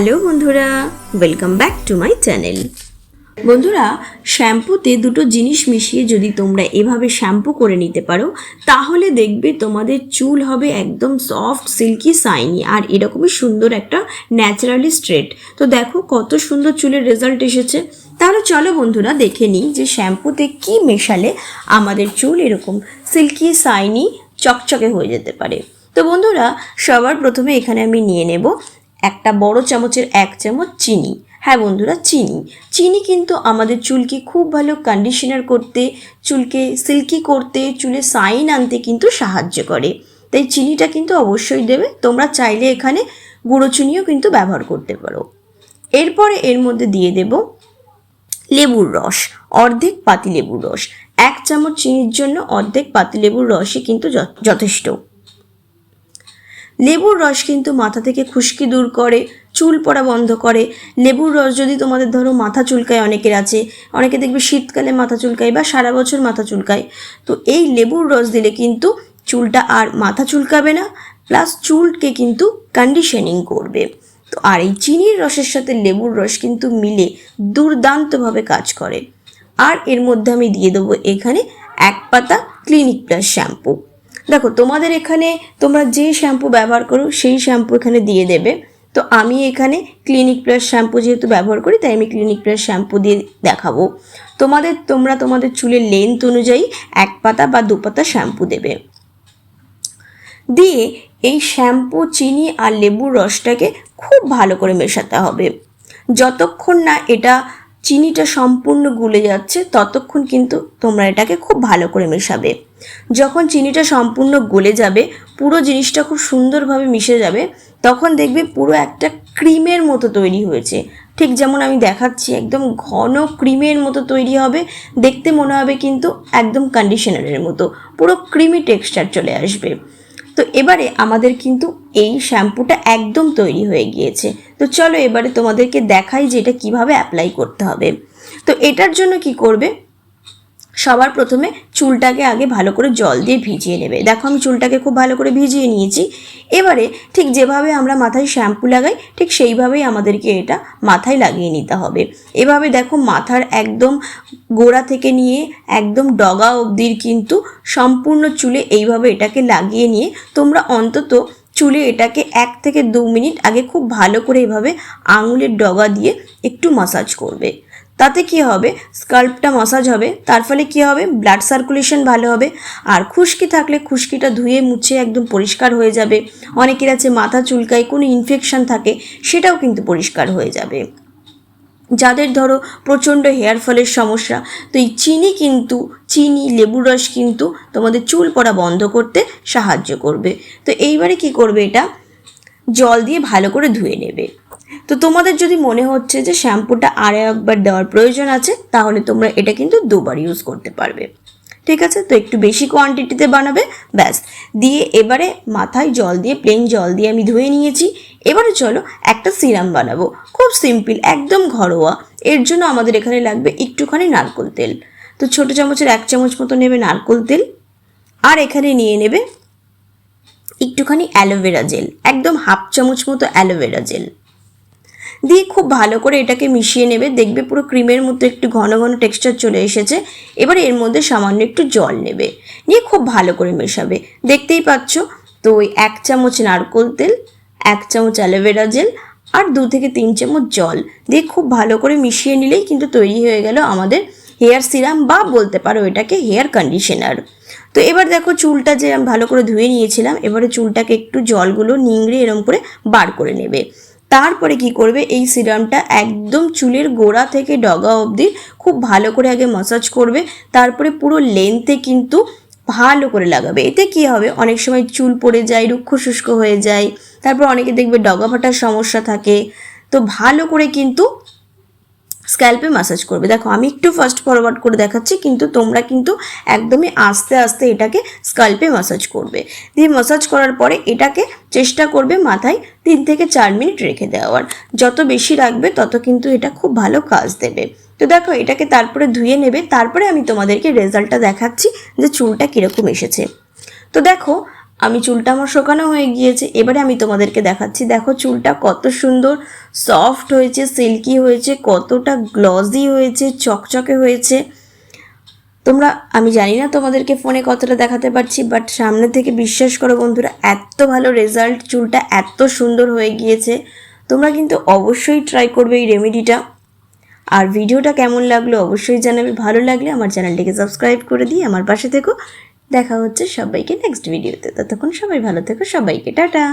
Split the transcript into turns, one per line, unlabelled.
Hello বন্ধুরা welcome back to my channel বন্ধুরা, শ্যাম্পুতে দুটো জিনিস মিশিয়ে যদি তোমরা এভাবে শ্যাম্পু করে নিতে পারো, তাহলে দেখবে তোমাদের চুল হবে একদম সফট সিল্কি সাইনি আর এরকমই সুন্দর একটা ন্যাচারালি স্ট্রেট তো দেখো কত সুন্দর চুলের রেজাল্ট এসেছে। তাহলে চলো বন্ধুরা, দেখে নিই যে শ্যাম্পুতে কি মেশালে আমাদের চুল এরকম সিল্কি সাইনি চকচকে হয়ে যেতে পারে। তো বন্ধুরা, সবার প্রথমে এখানে আমি নিয়ে নেব একটা বড় চামচের এক চামচ চিনি। হ্যাঁ বন্ধুরা, চিনি। চিনি কিন্তু আমাদের চুলকে খুব ভালো কন্ডিশনার করতে, চুলকে সিল্কি করতে, চুলে সাইন আনতে কিন্তু সাহায্য করে। তাই চিনিটা কিন্তু অবশ্যই দেবে। তোমরা চাইলে এখানে গুঁড়ো চিনিও কিন্তু ব্যবহার করতে পারো। এরপরে এর মধ্যে দিয়ে দেব লেবুর রস, অর্ধেক পাতি লেবুর রস। এক চামচ চিনির জন্য অর্ধেক পাতি লেবুর রসই কিন্তু যথেষ্ট। লেবুর রস কিন্তু মাথা থেকে খুশকি দূর করে, চুল পড়া বন্ধ করে। লেবুর রস যদি তোমাদের ধরো মাথা চুলকায় অনেকের আছে, অনেকে দেখবে শীতকালে মাথা চুলকায় বা সারা বছর মাথা চুলকায়। তো এই লেবুর রস দিলে কিন্তু চুলটা আর মাথা চুলকাবে না প্লাস চুলকে কিন্তু কন্ডিশনিং করবে। তো আর এই চিনির রসের সাথে লেবুর রস কিন্তু মিলে দুর্দান্তভাবে কাজ করে। আর এর মধ্যে আমি দিয়ে দেবো এখানে এক পাতা ক্লিনিক প্লাস শ্যাম্পু দেখো, তোমাদের এখানে তোমরা যে শ্যাম্পু ব্যবহার করো, সেই শ্যাম্পু এখানে দিয়ে দেবে। তো আমি এখানে ক্লিনিক প্লাস শ্যাম্পু যেহেতু ব্যবহার করি, তাই আমি ক্লিনিক প্লাস শ্যাম্পু দিয়ে দেখাবো। তোমাদের, তোমরা তোমাদের চুলের লেন্থ অনুযায়ী এক পাতা বা দু পাতা শ্যাম্পু দেবে। দিয়ে এই শ্যাম্পু চিনি আর লেবুর রসটাকে খুব ভালো করে মেশাতে হবে। যতক্ষণ না এটা চিনিটা সম্পূর্ণ গুলে যাচ্ছে, ততক্ষণ কিন্তু তোমরা এটাকে খুব ভালো করে মেশাবে। যখন চিনিটা সম্পূর্ণ গলে যাবে, পুরো জিনিসটা খুব সুন্দরভাবে মিশে যাবে, তখন দেখবে পুরো একটা ক্রিমের মতো তৈরি হয়েছে। ঠিক যেমন আমি দেখাচ্ছি, একদম ঘন ক্রিমের মতো তৈরি হবে, দেখতে মনে হবে কিন্তু একদম কন্ডিশনারের মতো। পুরো ক্রিমি টেক্সচার চলে আসবে। তো এবারে আমাদের কিন্তু এই শ্যাম্পুটা একদম তৈরি হয়ে গিয়েছে। তো চলো এবারে তোমাদেরকে দেখাই যে এটা কীভাবে অ্যাপ্লাই করতে হবে। তো এটার জন্য কি করবে? সবার প্রথমে চুলটাকে আগে ভালো করে জল দিয়ে ভিজিয়ে নেবে। দেখো আমি চুলটাকে খুব ভালো করে ভিজিয়ে নিয়েছি। এবারে ঠিক যেভাবে আমরা মাথায় শ্যাম্পু লাগাই, ঠিক সেইভাবেই আমাদেরকে এটা মাথায় লাগিয়ে নিতে হবে। এভাবে দেখো মাথার একদম গোড়া থেকে নিয়ে একদম ডগা অবধির কিন্তু সম্পূর্ণ চুলে এইভাবে এটাকে লাগিয়ে নিয়ে তোমরা অন্তত চুলে এটাকে এক থেকে দু মিনিট আগে খুব ভালো করে এভাবে আঙুলের ডগা দিয়ে একটু মাসাজ করবে। তাতে কি হবে? স্কাল্পটা মাসাজ হবে, তার ফলে কি হবে? ব্লাড সার্কুলেশন ভালো হবে, আর খুশকি থাকলে খুশকিটা ধুয়ে মুছে একদম পরিষ্কার হয়ে যাবে। অনেকের আছে মাথা চুলকায় কোনো ইনফেকশন থাকে, সেটাও কিন্তু পরিষ্কার হয়ে যাবে। যাদের ধরো প্রচণ্ড হেয়ার ফলের সমস্যা, তো এই চিনি কিন্তু, চিনি, লেবুর রস কিন্তু তোমাদের চুল পড়া বন্ধ করতে সাহায্য করবে। তো এইবারে কি করবে এটা? জল দিয়ে ভালো করে ধুয়ে নেবে। তো তোমাদের যদি মনে হচ্ছে যে শ্যাম্পুটা আর একবার দেওয়ার প্রয়োজন আছে, তাহলে তোমরা এটা কিন্তু দুবার ইউজ করতে পারবে। ঠিক আছে? তো একটু বেশি কোয়ান্টিটিতে বানাবে, ব্যাস। দিয়ে এবারে মাথায় জল দিয়ে প্লেন জল দিয়ে আমি ধুয়ে নিয়েছি। এবারে চলো একটা সিরাম বানাবো। খুব সিম্পল একদম ঘরোয়া। এর জন্য আমাদের এখানে লাগবে একটুখানি নারকোল তেল। তো ছোটো চামচের এক চামচ মতো নেবে নারকোল তেল। আর এখানে নিয়ে নেবে একটুখানি অ্যালোভেরা জেল। একদম হাফ চামচ মতো অ্যালোভেরা জেল। দিয়ে খুব ভালো করে এটাকে মিশিয়ে নেবে। দেখবে পুরো ক্রিমের মতো একটু ঘন ঘন টেক্সচার চলে এসেছে। এবার এর মধ্যে সামান্য একটু জল নেবে। নিয়ে খুব ভালো করে মেশাবে। দেখতেই পাচ্ছ? তো ওই এক চামচ নারকোল তেল, এক চামচ অ্যালোভেরা জেল আর দু থেকে তিন চামচ জল। দিয়ে খুব ভালো করে মিশিয়ে নিলেই কিন্তু তৈরি হয়ে গেল আমাদের হেয়ার সিরাম বা বলতে পারো এটাকে হেয়ার কন্ডিশনার। তো এবার দেখো চুলটা যে আমি ভালো করে ধুয়ে নিয়েছিলাম, এবারে চুলটাকে একটু জলগুলো নিংড়ে এরম করে বার করে নেবে। তারপরে কি করবে? এই সিরামটা একদম চুলের গোড়া থেকে ডগা অবধি খুব ভালো করে আগে মাসাজ করবে। তারপরে পুরো লেন্থে কিন্তু ভালো করে লাগাবে। এতে কি হবে? অনেক সময় চুল পড়ে যায়, রুক্ষ শুষ্ক হয়ে যায়। তারপর অনেকে দেখবে ডগা ফাটার সমস্যা থাকে। তো ভালো করে কিন্তু স্ক্যাল্পে ম্যাসাজ করবে। দেখো, আমি একটু ফার্স্ট ফরওয়ার্ড করে দেখাচ্ছি, কিন্তু তোমরা কিন্তু একদমই আস্তে আস্তে এটাকে স্ক্যাল্পে ম্যাসাজ করবে। দিয়ে ম্যাসাজ করার পরে এটাকে চেষ্টা করবে মাথায় তিন থেকে চার মিনিট রেখে দেওয়ার। যত বেশি রাখবে, তত কিন্তু এটা খুব ভালো কাজ দেবে। তো দেখো, এটাকে তারপরে ধুয়ে নেবে। তারপরে আমি তোমাদেরকে রেজাল্টটা দেখাচ্ছি যে চুলটা কীরকম এসেছে। তো দেখো আমি চুলটা আমার শোকানো হয়ে গিয়েছে, এবারে আমি তোমাদেরকে দেখাচ্ছি। দেখো চুলটা কত সুন্দর সফট হয়েছে সিল্কি হয়েছে, কতটা গ্লজি হয়েছে, চকচকে হয়েছে। তোমরা, আমি জানি না তোমাদেরকে ফোনে কতটা দেখাতে পারছি বাট সামনে থেকে বিশ্বাস করো বন্ধুরা, এত ভালো রেজাল্ট চুলটা এত সুন্দর হয়ে গিয়েছে। তোমরা কিন্তু অবশ্যই ট্রাই করবে এই রেমেডিটা আর ভিডিওটা কেমন লাগল অবশ্যই জানাবে, ভালো লাগলে আমার চ্যানেলটিকে সাবস্ক্রাইব করে দিয়ে আমার পাশে থেকো। দেখা হচ্ছে সবাইকে নেক্সট ভিডিওতে ততক্ষণ সবাই ভালো থেকো সবাইকে টাটা!